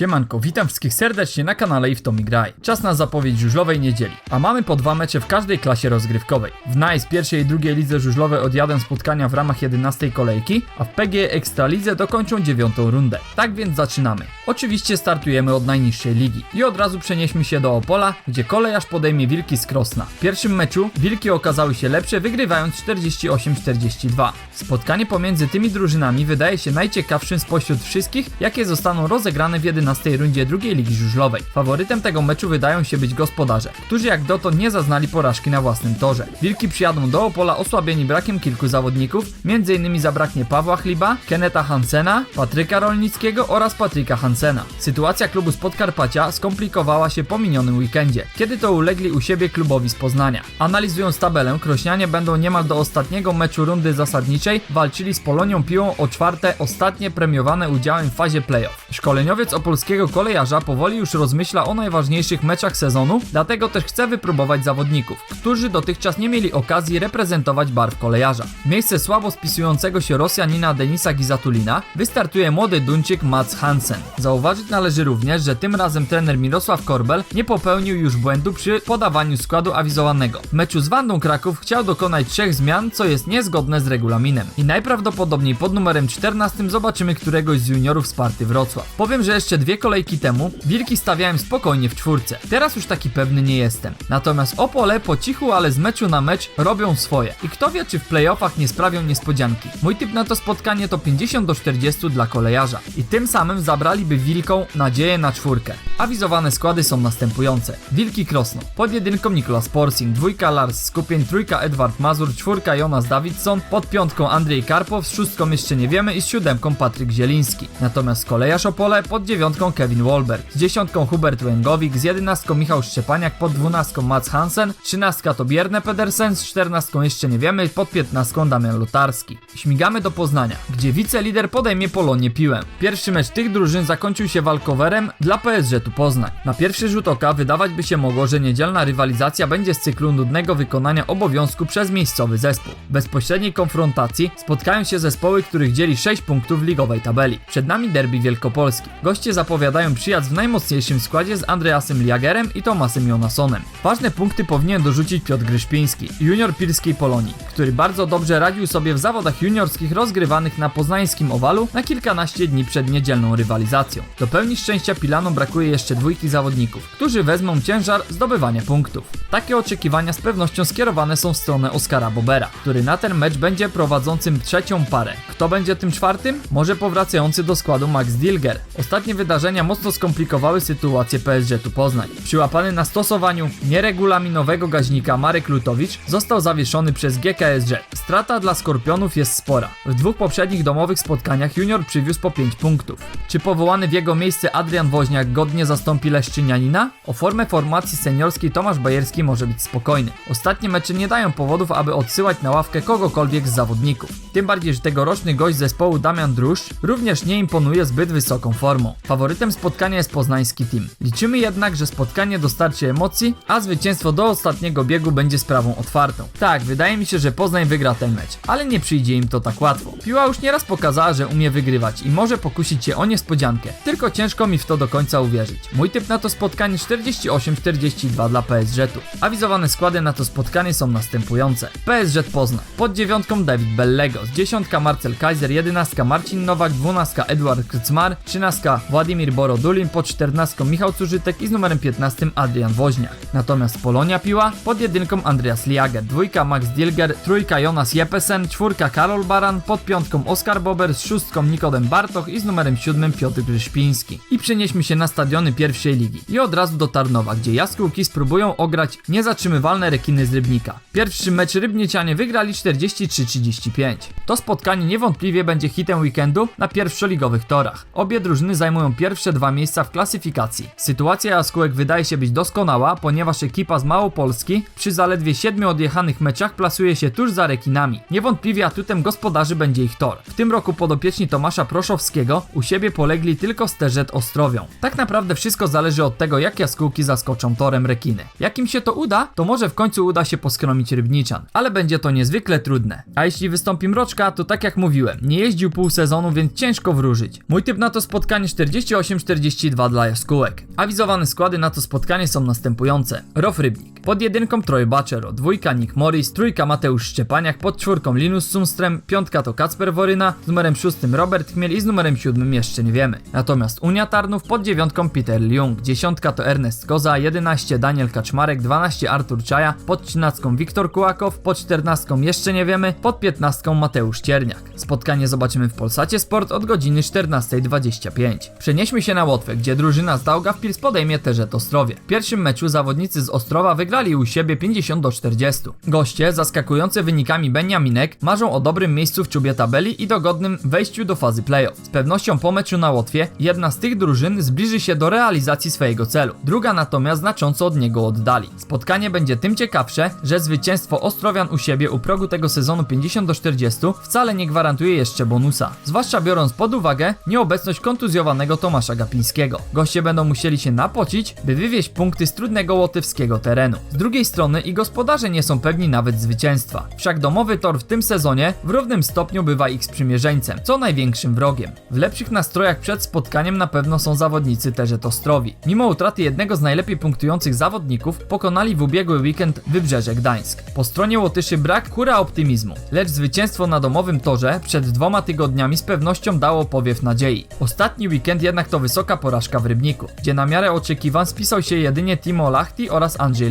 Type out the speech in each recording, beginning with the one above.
Siemanko, witam wszystkich serdecznie na kanale i w Tomi Graj. Czas na zapowiedź żużlowej niedzieli, a mamy po dwa mecze w każdej klasie rozgrywkowej. W NICE pierwszej i drugiej lidze żużlowej odjadę spotkania w ramach 11 kolejki, a w PGE Ekstralidze dokończą dziewiątą rundę. Tak więc zaczynamy. Oczywiście startujemy od najniższej ligi i od razu przenieśmy się do Opola, gdzie kolejarz podejmie Wilki z Krosna. W pierwszym meczu Wilki okazały się lepsze, wygrywając 48-42. Spotkanie pomiędzy tymi drużynami wydaje się najciekawszym spośród wszystkich, jakie zostaną rozegrane w 11 rundzie drugiej ligi żużlowej. Faworytem tego meczu wydają się być gospodarze, którzy jak dotąd nie zaznali porażki na własnym torze. Wilki przyjadą do Opola osłabieni brakiem kilku zawodników, m.in. zabraknie Pawła Chliba, Keneta Hansena, Patryka Rolnickiego oraz Patryka Hansena. Sytuacja klubu z Podkarpacia skomplikowała się po minionym weekendzie, kiedy to ulegli u siebie klubowi z Poznania. Analizując tabelę, Krośnianie będą niemal do ostatniego meczu rundy zasadniczej walczyli z Polonią Piłą o czwarte, ostatnie premiowane udziałem w fazie playoff. Szkoleniowiec opolskiego kolejarza powoli już rozmyśla o najważniejszych meczach sezonu, dlatego też chce wypróbować zawodników, którzy dotychczas nie mieli okazji reprezentować barw kolejarza. W miejsce słabo spisującego się Rosjanina Denisa Gizatulina wystartuje młody Duńczyk Mats Hansen. Zauważyć należy również, że tym razem trener Mirosław Korbel nie popełnił już błędu przy podawaniu składu awizowanego. W meczu z Wandą Kraków chciał dokonać trzech zmian, co jest niezgodne z regulaminem. I najprawdopodobniej pod numerem 14 zobaczymy któregoś z juniorów Sparty Wrocław. Powiem, że jeszcze dwie kolejki temu Wilki stawiałem spokojnie w czwórce. Teraz już taki pewny nie jestem. Natomiast Opole po cichu, ale z meczu na mecz robią swoje. I kto wie, czy w playoffach nie sprawią niespodzianki. Mój typ na to spotkanie to 50 do 40 dla kolejarza. I tym samym zabraliby Wilką nadzieję na czwórkę. Awizowane składy są następujące. Wilki Krosno. Pod jedynką Nikolas Porsing, dwójka Lars Skupień, trójka Edward Mazur, czwórka Jonas Davidson, pod piątką Andrzej Karpow, z szóstką jeszcze nie wiemy i z siódemką Patryk Zieliński. Natomiast kolejarz Opole pod dziewiątką Kevin Wolberg, z dziesiątką Hubert Łęgowik, z jedenastką Michał Szczepaniak, pod dwunastką Mats Hansen, trzynastka to Bierne Pedersen, z czternastką jeszcze nie wiemy, pod piętnastką Damian Lutarski. Śmigamy do Poznania, gdzie wicelider podejmie Polonię Piłę. Pierwszy mecz tych drużyn zakończył się walkowerem dla PSG tu Poznań. Na pierwszy rzut oka wydawać by się mogło, że niedzielna rywalizacja będzie z cyklu nudnego wykonania obowiązku przez miejscowy zespół. W bezpośredniej konfrontacji spotkają się zespoły, których dzieli 6 punktów ligowej tabeli. Przed nami derby Wielkopolski. Goście zapowiadają przyjazd w najmocniejszym składzie z Andreasem Liagerem i Tomasem Jonasonem. Ważne punkty powinien dorzucić Piotr Gryszpiński, junior Pilskiej Polonii, który bardzo dobrze radził sobie w zawodach juniorskich rozgrywanych na poznańskim owalu na kilkanaście dni przed niedzielną rywalizacją. Do pełni szczęścia Pilanom brakuje jeszcze dwójki zawodników, którzy wezmą ciężar zdobywania punktów. Takie oczekiwania z pewnością skierowane są w stronę Oskara Bobera, który na ten mecz będzie prowadzącym trzecią parę. Kto będzie tym czwartym? Może powracający do składu Max Dilger. Ostatnie wydarzenia mocno skomplikowały sytuację PSG tu Poznań. Przyłapany na stosowaniu nieregulaminowego gaźnika Marek Lutowicz został zawieszony przez GKSZ. Strata dla Skorpionów jest spora. W dwóch poprzednich domowych spotkaniach junior przywiózł po 5 punktów. Czy powołany w jego miejsce Adrian Woźniak godnie zastąpi Leszczynianina? O formę formacji seniorskiej Tomasz Bajerski może być spokojny. Ostatnie mecze nie dają powodów, aby odsyłać na ławkę kogokolwiek z zawodników. Tym bardziej, że tegoroczny gość zespołu Damian Druszcz również nie imponuje zbyt wysoką formą. Faworytem spotkania jest poznański team. Liczymy jednak, że spotkanie dostarczy emocji, a zwycięstwo do ostatniego biegu będzie sprawą otwartą. Tak, wydaje mi się, że Poznań wygra ten mecz, ale nie przyjdzie im to tak łatwo. Piła już nieraz pokazała, że umie wygrywać i może pokusić się o niespodziankę, tylko ciężko mi w to do końca uwierzyć. Mój typ na to spotkanie 48-42 dla PSG-tu. Awizowane składy na to spotkanie są następujące. PSG Poznań, pod dziewiątką David Bellego, z dziesiątka Marcel Kaiser, jedenastka Marcin Nowak, dwunastka Eduard Krcmar, trzynastka Władimir Borodulin, pod czternastką Michał Cużytek i z numerem 15 Adrian Woźniak. Natomiast Polonia Piła pod jedynką Andreas Liager, dwójka Max Dilger, trójka Jonas Jepesen, czwórka Karol Baran, pod piątką Oskar Bober, z szóstką Nikodem Bartoch i z numerem siódmym Piotr Gryszpiński. I przenieśmy się na stadiony pierwszej ligi i od razu do Tarnowa, gdzie jaskółki spróbują ograć niezatrzymywalne rekiny z Rybnika. Pierwszy mecz Rybniecianie wygrali 43-35. To spotkanie niewątpliwie będzie hitem weekendu na pierwszoligowych torach. Obie drużyny zajmują pierwsze dwa miejsca w klasyfikacji. Sytuacja jaskółek wydaje się być doskonała, ponieważ ekipa z Małopolski przy zaledwie siedmiu odjechanych meczach plasuje się tuż za rekinami. Niewątpliwie atutem gospodarzy będzie ich tor. W tym roku podopieczni Tomasza Proszowskiego u siebie polegli tylko Sterzet Ostrowią. Tak naprawdę wszystko zależy od tego, jak jaskółki zaskoczą torem rekiny. Jak im się to uda, to może w końcu uda się poskromić Rybnician, ale będzie to niezwykle trudne. A jeśli wystąpi Mroczka, to tak jak mówiłem, nie jeździł pół sezonu, więc ciężko wróżyć. Mój typ na to spotkanie 38-42 dla Jaskółek. Awizowane składy na to spotkanie są następujące. Rof Rybnik. Pod jedynką Troy Bacero, dwójka Nick Morris, trójka Mateusz Szczepaniak, pod czwórką Linus Sundström, piątka to Kacper Woryna, z numerem szóstym Robert Chmiel i z numerem siódmym jeszcze nie wiemy. Natomiast Unia Tarnów pod dziewiątką Peter Ljung, dziesiątka to Ernest Koza, 11 Daniel Kaczmarek, 12 Artur Czaja, pod trzynastką Wiktor Kułakow, pod czternastką jeszcze nie wiemy, pod piętnastką Mateusz Cierniak. Spotkanie zobaczymy w Polsacie Sport od godziny 14.25. Przenieśmy się na Łotwę, gdzie drużyna z Daugavpils podejmie Terzet Ostrowie. W pierwszym meczu zawodnicy z Ostrowa wygrali u siebie 50 do 40. Goście, zaskakujące wynikami Beniaminek, marzą o dobrym miejscu w czubie tabeli i dogodnym wejściu do fazy playoff. Z pewnością po meczu na Łotwie jedna z tych drużyn zbliży się do realizacji swojego celu. Druga natomiast znacząco od niego oddali. Spotkanie będzie tym ciekawsze, że zwycięstwo Ostrowian u siebie u progu tego sezonu 50 do 40 wcale nie gwarantuje jeszcze bonusa. Zwłaszcza biorąc pod uwagę nieobecność kontuzjowanego Tomasza Gapińskiego. Goście będą musieli się napocić, by wywieźć punkty z trudnego łotewskiego terenu. Z drugiej strony i gospodarze nie są pewni nawet zwycięstwa. Wszak domowy tor w tym sezonie w równym stopniu bywa ich sprzymierzeńcem, co największym wrogiem. W lepszych nastrojach przed spotkaniem na pewno są zawodnicy Terzet Ostrowi. Mimo utraty jednego z najlepiej punktujących zawodników, pokonali w ubiegły weekend Wybrzeże Gdańsk. Po stronie Łotyszy brak hura optymizmu, lecz zwycięstwo na domowym torze przed dwoma tygodniami z pewnością dało powiew nadziei. Ostatni weekend jednak to wysoka porażka w Rybniku, gdzie na miarę oczekiwań spisał się jedynie Timo Lachti oraz Andrzej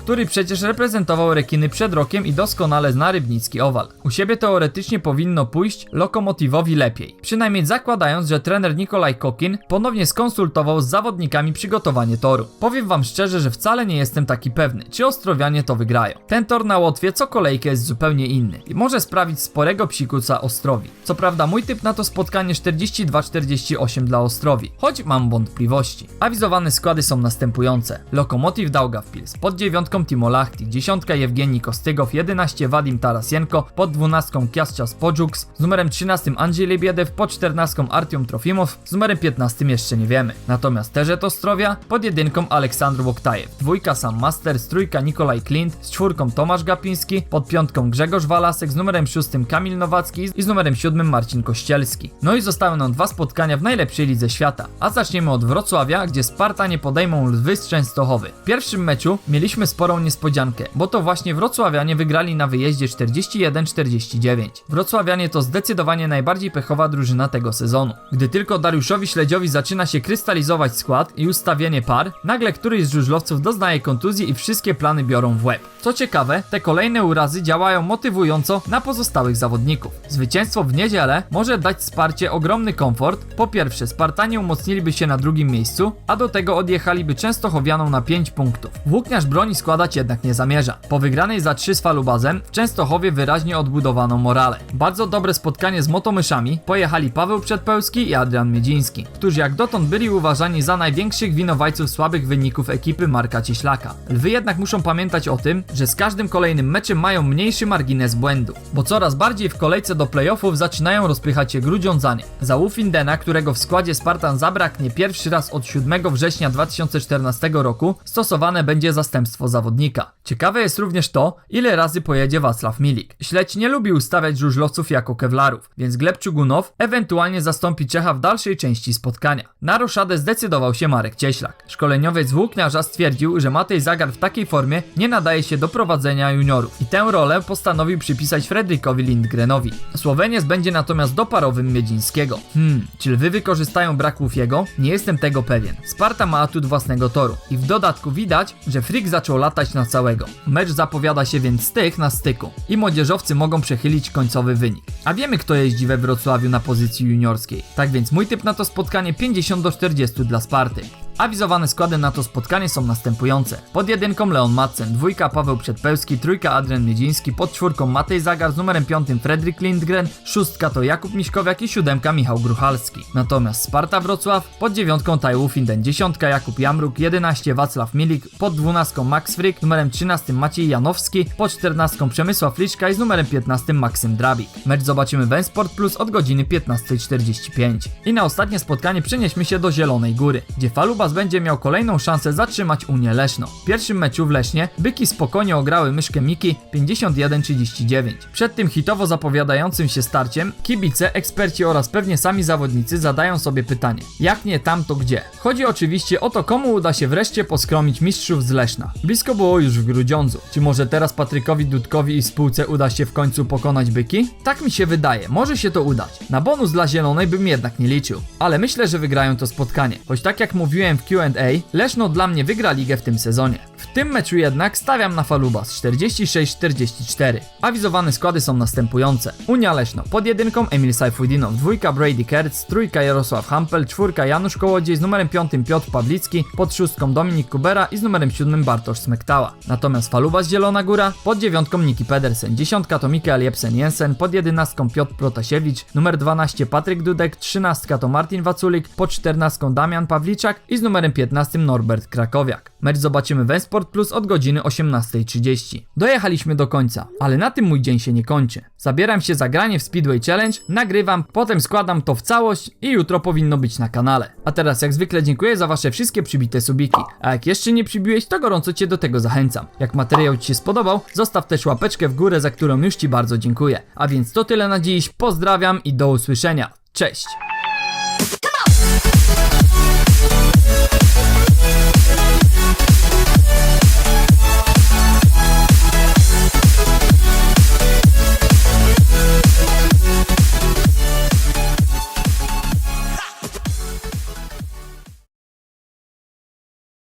Który przecież reprezentował rekiny przed rokiem i doskonale zna rybnicki owal. U siebie teoretycznie powinno pójść Lokomotivowi lepiej, przynajmniej zakładając, że trener Nikolaj Kokin ponownie skonsultował z zawodnikami przygotowanie toru. Powiem wam szczerze, że wcale nie jestem taki pewny, czy Ostrowianie to wygrają. Ten tor na Łotwie co kolejkę jest zupełnie inny i może sprawić sporego psikusa Ostrowi. Co prawda mój typ na to spotkanie 42-48 dla Ostrowi, choć mam wątpliwości. Awizowane składy są następujące. Lokomotiv Daugavpils, pod dziewiątką Timo Lachti, dziesiątka Jewgenii Kostygow, 11 Wadim Tarasienko, pod dwunastką Kiasczas Podżuks, z numerem 13 Andrzej Lebiedew, pod 14 Artiom Trofimow, z numerem 15 jeszcze nie wiemy. Natomiast Terzet Ostrowia, pod jedynką Aleksandr Woktajew, dwójka Sam Masters, trójka Nikolaj Klint, z czwórką Tomasz Gapiński, pod piątką Grzegorz Walasek, z numerem 6 Kamil Nowacki i z numerem 7 Marcin Kościelski. No i zostały nam dwa spotkania w najlepszej lidze świata. A zaczniemy od Wrocławia, gdzie Spartanie podejmą Lwy z Częstochowy. W pierwszym meczu mieliśmy sporą niespodziankę, bo to właśnie Wrocławianie wygrali na wyjeździe 41-49. Wrocławianie to zdecydowanie najbardziej pechowa drużyna tego sezonu. Gdy tylko Dariuszowi Śledziowi zaczyna się krystalizować skład i ustawienie par, nagle któryś z żużlowców doznaje kontuzji i wszystkie plany biorą w łeb. Co ciekawe, te kolejne urazy działają motywująco na pozostałych zawodników. Zwycięstwo w niedzielę może dać Sparcie ogromny komfort. Po pierwsze, Spartanie umocniliby się na drugim miejscu, a do tego odjechaliby Częstochowianą na 5 punktów. Włókniarz broni składać jednak nie zamierza. Po wygranej za 3 z Falubazem w Częstochowie wyraźnie odbudowano morale. Bardzo dobre spotkanie z motomyszami pojechali Paweł Przedpełski i Adrian Miedziński, którzy jak dotąd byli uważani za największych winowajców słabych wyników ekipy Marka Cieślaka. Lwy jednak muszą pamiętać o tym, że z każdym kolejnym meczem mają mniejszy margines błędów, bo coraz bardziej w kolejce do playoffów zaczynają rozpychać się grudziądzanie. Za Ufindena, którego w składzie Spartan zabraknie pierwszy raz od 7 września 2014 roku, stosowane będzie zastępstwo zawodnika. Ciekawe jest również to, ile razy pojedzie Wacław Milik. Śledź nie lubi ustawiać żużlowców jako kewlarów, więc Gleb Czugunow ewentualnie zastąpi Czecha w dalszej części spotkania. Na roszadę zdecydował się Marek Cieślak. Szkoleniowiec włókniarza stwierdził, że Matej Zagar w takiej formie nie nadaje się do prowadzenia juniorów i tę rolę postanowił przypisać Fredrykowi Lindgrenowi. Słoweniec będzie natomiast doparowym Miedzińskiego. Hmm, czy lwy wykorzystają brak Łufiego? Nie jestem tego pewien. Sparta ma atut własnego toru i w dodatku widać, że Frick zaczął latać na całego. Mecz zapowiada się więc stych na styku i młodzieżowcy mogą przechylić końcowy wynik. A wiemy kto jeździ we Wrocławiu na pozycji juniorskiej. Tak więc mój typ na to spotkanie 50 do 40 dla Sparty. Awizowane składy na to spotkanie są następujące. Pod jedynką Leon Madsen, dwójka Paweł Przedpełski, trójka Adrian Miedziński, pod czwórką Matej Zagar, z numerem piątym Fredrik Lindgren, szóstka to Jakub Miśkowiak i siódemka Michał Gruchalski. Natomiast Sparta Wrocław, pod dziewiątką Tajwu Finden, dziesiątka Jakub Jamruk, 11 Wacław Milik, pod dwunastką Max Frick, numerem 13 Maciej Janowski, pod czternastką Przemysław Liczka i z numerem 15 Maksym Drabik. Mecz zobaczymy w Sport Plus od godziny 15.45. I na ostatnie spotkanie przenieśmy się do Zielonej Góry, gdzie Faluba Falubas będzie miał kolejną szansę zatrzymać Unię Leszno. W pierwszym meczu w Lesznie byki spokojnie ograły myszkę Miki 51-39. Przed tym hitowo zapowiadającym się starciem kibice, eksperci oraz pewnie sami zawodnicy zadają sobie pytanie, jak nie tam to gdzie? Chodzi oczywiście o to komu uda się wreszcie poskromić mistrzów z Leszna. Blisko było już w Grudziądzu. Czy może teraz Patrykowi Dudkowi i spółce uda się w końcu pokonać byki? Tak mi się wydaje, może się to udać. Na bonus dla zielonej bym jednak nie liczył, ale myślę, że wygrają to spotkanie. Choć tak jak mówiłem w Q&A, Leszno dla mnie wygra ligę w tym sezonie. W tym meczu jednak stawiam na Falubas 46-44. Awizowane składy są następujące. Unia Leszno pod jedynką Emil Sajfudinow, dwójka Brady Kertz, trójka Jarosław Hampel, czwórka Janusz Kołodziej, z numerem piątym Piotr Pawlicki, pod szóstką Dominik Kubera i z numerem siódmym Bartosz Smektała. Natomiast Falubas Zielona Góra pod dziewiątką Niki Pedersen, dziesiątka to Mikael Jepsen Jensen, pod jedenastką Piotr Protasiewicz, numer 12 Patryk Dudek, trzynastka to Martin Waculik, pod czternastką Damian Pawliczak i z numerem 15 Norbert Krakowiak. Mecz zobaczymy w Sport Plus od godziny 18.30. Dojechaliśmy do końca, ale na tym mój dzień się nie kończy. Zabieram się za granie w Speedway Challenge, nagrywam, potem składam to w całość i jutro powinno być na kanale. A teraz jak zwykle dziękuję za wasze wszystkie przybite subiki. A jak jeszcze nie przybiłeś, to gorąco cię do tego zachęcam. Jak materiał ci się spodobał, zostaw też łapeczkę w górę, za którą już ci bardzo dziękuję. A więc to tyle na dziś, pozdrawiam i do usłyszenia. Cześć!